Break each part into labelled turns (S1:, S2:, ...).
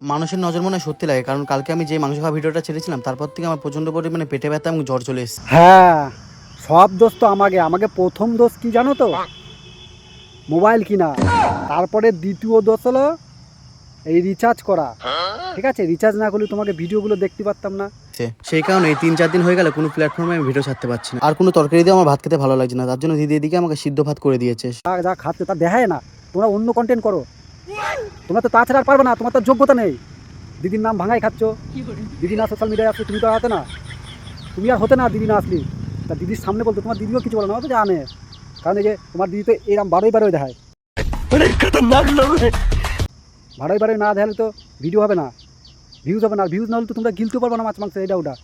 S1: মানুষের নজর মনে সত্যি লাগে কারণ কালকে আমি যে মাংস খাওয়া ভিডিওটা ছেড়েছিলাম তারপর থেকে আমার প্রচণ্ড পরিমাণে পেটে ব্যথা এবং জ্বর চলে এসেছে।
S2: হ্যাঁ সব দোষ তো আমাকে আমাকে প্রথম দোষ কি জানো তো? মোবাইল কিনা। তারপরে দ্বিতীয় দোষ হলো এই রিচার্জ করা। ঠিক আছে রিচার্জ না করলে তোমাকে ভিডিওগুলো দেখতে পারতাম না।
S1: সেই কারণে এই তিন চার দিন হয়ে গেলে কোনো প্ল্যাটফর্মে আমি ভিডিও ছাড়তে পারছি না। আর কোনো তরকারি দিয়ে আমার ভাত খেতে ভালো লাগছে না তার জন্য দিদি এদিকে আমাকে সিদ্ধ ভাত করে দিয়েছে।
S2: যা যা খাচ্ছে তা দেখায় না। তোমরা অন্য কন্টেন্ট করো। তোমরা তো তাছাড়া আর পারবে না তোমার তো যোগ্যতা নেই দিদির নাম ভাঙাই খাচ্ছ দিদি না সোশ্যাল মিডিয়ায় আসলে তুমি তো হাতে না তুমি আর হতে না দিদি না আসলি তা দিদির সামনে বলতো তোমার দিদিও কিছু বলে না ও তো জানে কারণ এই যে তোমার দিদি তো এরকম বারোই বারোই দেখায় বারোই বারোই না দেখালে তো ভিডিও হবে না ভিউজ হবে না ভিউজ না হলে তো তোমরা গিলতে পারবে না মাছ মাংস এটা ওটা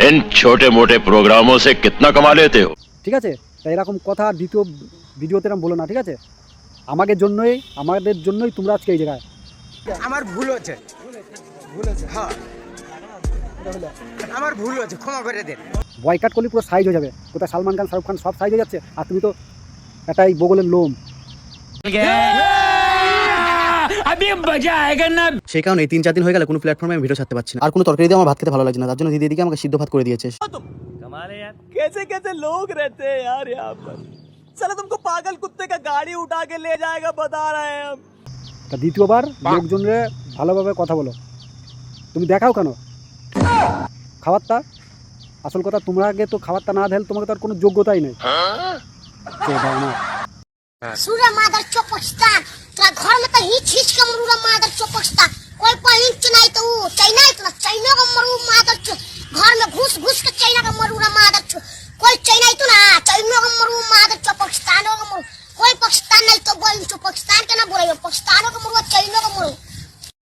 S3: इन छोटे मोटे प्रोग्रामों से कितना कमा लेते हो
S2: ঠিক আছে তাই এরকম কথা আর দ্বিতীয় ভিডিওতে এরকম বলো না ঠিক আছে আমাকে জন্যই আমাদের জন্যই তোমরা আজকে এই জায়গায়।
S4: আমার ভুল হচ্ছে। ভুল হচ্ছে আমার ভুল হচ্ছে ক্ষমা করে দেন।
S2: বয়কাট করলে পুরো সাইজ হয়ে যাবে। কোথায় সালমান খান শাহরুখ খান সব সাইজ হয়ে যাচ্ছে। আর তুমি তো এটাই বগলের লোম।
S1: সেই কারণে তিন চার দিন হয়ে গেলে কোনো প্ল্যাটফর্মে আমি ভিডিও ছাড়তে পারছি না। আর কোনো তরকারি দিয়ে আমার ভাত খেতে ভালো লাগছে না। তার জন্য দিদি দিদিকে আমাকে সিদ্ধ ভাত করে দিয়েছে।
S5: কেসে কেসে লোক রেতে चलो तुमको पागल कुत्ते का गाड़ी उठा के ले जाएगा बता रहे हैं हम।
S2: তা দ্বিতীয়বার লোকজনের ভালোভাবে কথা বলো। তুমি দেখাও কেন? খাবারটা? আসল কথা তোমরা আগে তো খাবারটা না দিলে তোমাকে তো আর কোনো যোগ্যতাই নেই। सूर्य मादर चौपस्तान
S6: तेरा घर में तो ही खींच के मरूरा मादर चौपस्तान कोई पहली चुनाई तो चाइना इतना चाइना का मरू मादर घर में घुस घुस के चाइना का मरूरा मादर Saan ka na buray? Pag stano ka murot, kayo na ka murot.